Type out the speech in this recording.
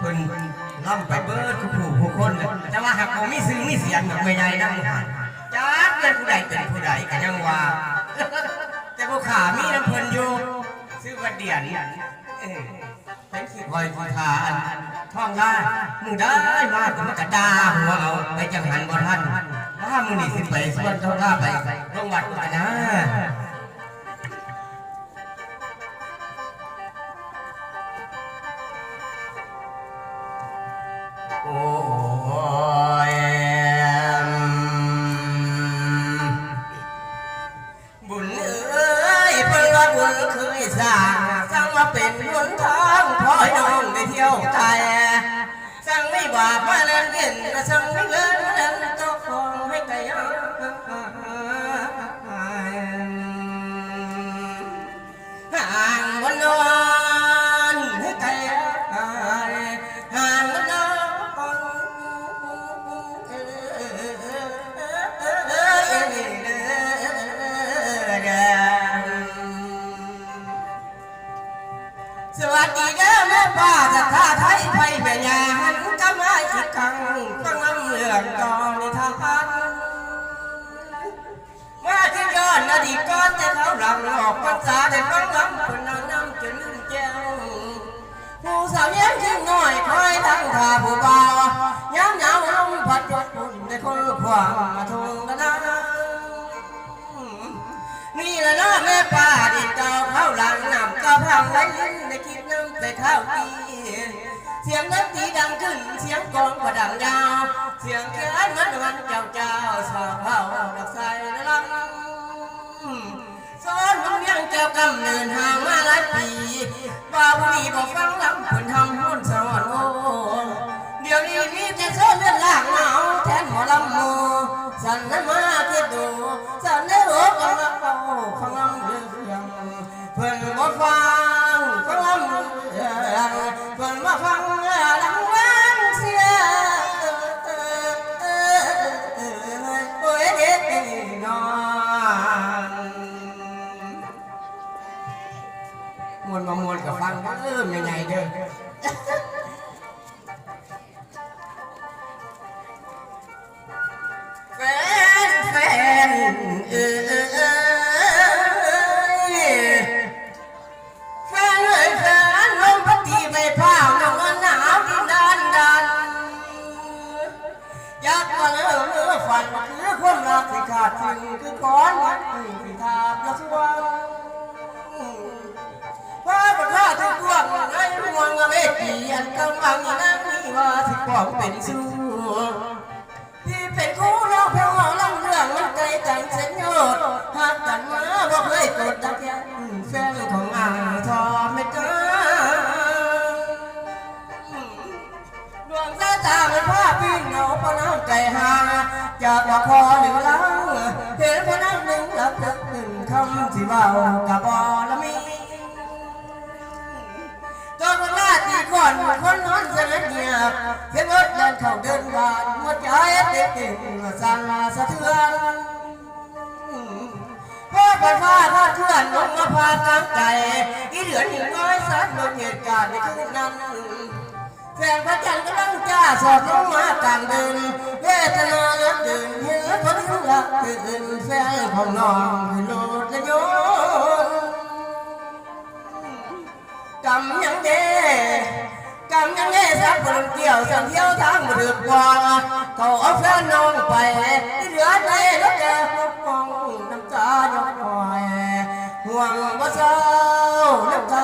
เพิ่นล่ำไปเบิดผู้ผู้ผู้คนเลยแต่ว่าหากบ่มีซื้อมีเสียงแบบไม่ใหญ่นั่งผ่านจักเป็นผู้ใดเป็นผู้ใดก็ยังว่า แต่ผู้ขามีน้ำเพิ่นอยู่ซื้อวัดเดียนเออเป็นสิคอยผู้ขาอันท่องว่ามึงได้มาก็มากระดาหัวเอาไปจังหันบ่ทันถ้ามึงนี่สิไปส่วนท่าท่าไปลงวัดกันนะโอ้ยบุญเอ้ยาบางสร้างมาเป็นนท เที่ยวไทยสร้างไม่บาปมาเล่นเล่นสร้า วัสดีเด้อแม่ป้าจะท่าไทยไทยแม่ยาหันกำมาอีกครั้งฟังลำเรื่องตอนนิทานมาที่ย้อนอดีตก่อนแต่เขาหลังออกพรรษาได้ฟังลำคนนางน้ำจนลืมแจ้วผู้สาวยังยิ่งน้อยคอยตั้งท่าผู้เบาย้ำยาวลมพัดรถปุ่นได้คนขวางมาทงกันนะนี่แหละนะแม่ป้าดิเก่าเข้าหลังนำก็พังไว้ลิ้นในคิด น้ำแต่ข้าวดีเสียงนักตีดังขึ้น เสียงกองก็ดังยาว เสียงเกลือมันวันเจ้าเจ้าสาวเผาดักใส่ลำซ้อนมันยังเจ้ากำเนินห่างมาหลายปีว่าผู้นี้บอกฟังลำคนทำ เด้อแฟนแฟนเอ้ยแฟนเอ้ยแฟนลมพัดตีไปพาวน้ำมันหนาวดินดานดันอยากมาเลิกฝันคือความรักที่ขาดทิ้งคือก้อนวัดที่ท นกำลังนั่งนี่ว่าที่ป้องเป็นสู้ที่เป็นคู่เราเพราะว่าลำเรื่องมันไกลกันเส้นโยดหากกันมาบ่เคยกดดักยันแฟนของอ่างทอไม่กล้าดวงสายตาเป็นภาพวิ่งเหงาเพราะน้ำใจหาจากว่าคอหนึ่งลังเห็นพนักหนึ่งหลับหลักหนึ่งคำที่เบากับบอละมี ก่อนคนนอนเสนัดเงียบเพียงรถเดินเข้าเดินผ่านหัวใจเต้นเต้นสั่นสะเทือนพ่อไปฟ้าข้าเคลื่อนลงมาพากลางใจอีเหลือนหิวน้อยสัตว์โดนเหตุการณ์ในคืนนั้นแฟนพระจันทร์กำลังจ้าสอดลงมากลางเดินเวทนาเลือดเดินเห็นคนที่รักตื่นแฟนของน้องคือโลดและโยนกำยังเด้ กังยังไงสักคนเดียวสังเที่ยวทางมาดึกว่าเขาเอาเพื่อนน้องไปเหลือใจแล้วแกฟองน้ำตายกคอยห่วงว่าเศร้าน้ำใจ